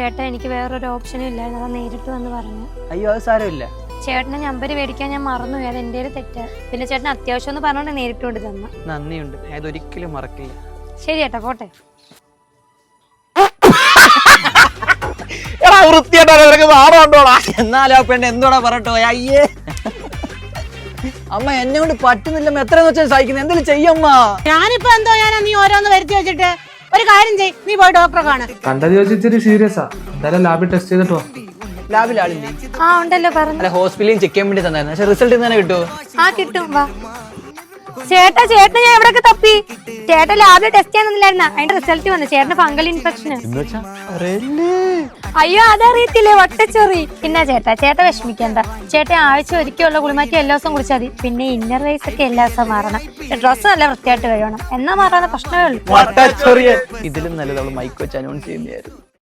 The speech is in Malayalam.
ചേട്ടൻ എനിക്ക് വേറൊരു ഓപ്ഷനും ഇല്ലായിരുന്നു അതാ നേരിട്ട് വന്ന് പറഞ്ഞു. അയ്യോ അത് സാരമില്ല. ചേട്ടന് നമ്പർ മേടിക്കാൻ ഞാൻ മറന്നു അത് എന്റെ ഒരു തെറ്റാ. പിന്നെ ചേട്ടൻ അത്യാവശ്യം എന്ന് പറഞ്ഞോണ്ട് നേരിട്ട് കൊണ്ട് തന്ന. നന്ദിയുണ്ട്. ഞാൻ ഒരിക്കലും മറക്കില്ല. ശരി ചേട്ടാ പോട്ടെ. എടാ വൃത്തിയായിട്ടാ നിനക്ക് നാടുണ്ടോടാ എന്നാലും ആ പെണ്ണ് എന്തോടാ പറട്ടോ അയ്യേ. അമ്മ എന്നെ കൊണ്ട് പറ്റുന്നില്ല. എത്രയെന്ന് വെച്ചാൽ സഹിക്കുന്നത് എന്തെങ്കിലും ചെയ്യമ്മ ഞാനിപ്പോ എന്തോ ഞാനാ നീ ഓരോന്ന് വരുത്തി വെച്ചിട്ട്? ഒരു കാര്യം ചെയ് നീ പോയി ഡോക്ടറെ കാണ കണ്ടത് ചോദിച്ചാൽ ഇച്ചിരി സീരിയസാ എന്തായാലും ലാബിൽ ടെസ്റ്റ് ചെയ്തിട്ട് വാ. ലാബിൽ ആളില്ലേ? ആ ഉണ്ടല്ലോ പറഞ്ഞു. അല്ല ഹോസ്പിറ്റലിൽ ചെക്ക് ചെയ്യാൻ വേണ്ടി തന്നായിരുന്നു. പക്ഷെ റിസൾട്ട് ഇന്ന് തന്നെ കിട്ടുമോ ആ കിട്ടും വാ. ചേട്ടാ ചേട്ടൻ ഞാൻ എവിടെയൊക്കെ തപ്പി? ചേട്ടൻ ലാബിൽ ടെസ്റ്റ് ചെയ്യാൻ തന്നില്ലായിരുന്ന? അതിന്റെ റിസൾട്ട് വന്നു. ചേട്ടന് ഫംഗൽ ഇൻഫെക്ഷൻ അയ്യോ അതറിയത്തില്ലേ? വട്ടച്ചൊറി. പിന്നെ ചേട്ടാ ചേട്ടൻ വിഷമിക്കണ്ട. ചേട്ടൻ ആഴ്ച ഒരിക്കലുള്ള കുളിമാറ്റി എല്ലാ ദിവസവും കുളിച്ചാൽ മതി. പിന്നെ ഇന്നർ വൈസ് ഒക്കെ എല്ലാ ദിവസവും മാറണം. ഡ്രസ്സ് നല്ല വൃത്തിയായിട്ട് കഴിയണം എന്നാ മാറാതെ പ്രശ്നമേ ഉള്ളൂ. ഇതിലും നല്ലത് അവൾ മൈക്ക് വെച്ച് അനൗൺസ് ചെയ്യുന്നതായിരുന്നു.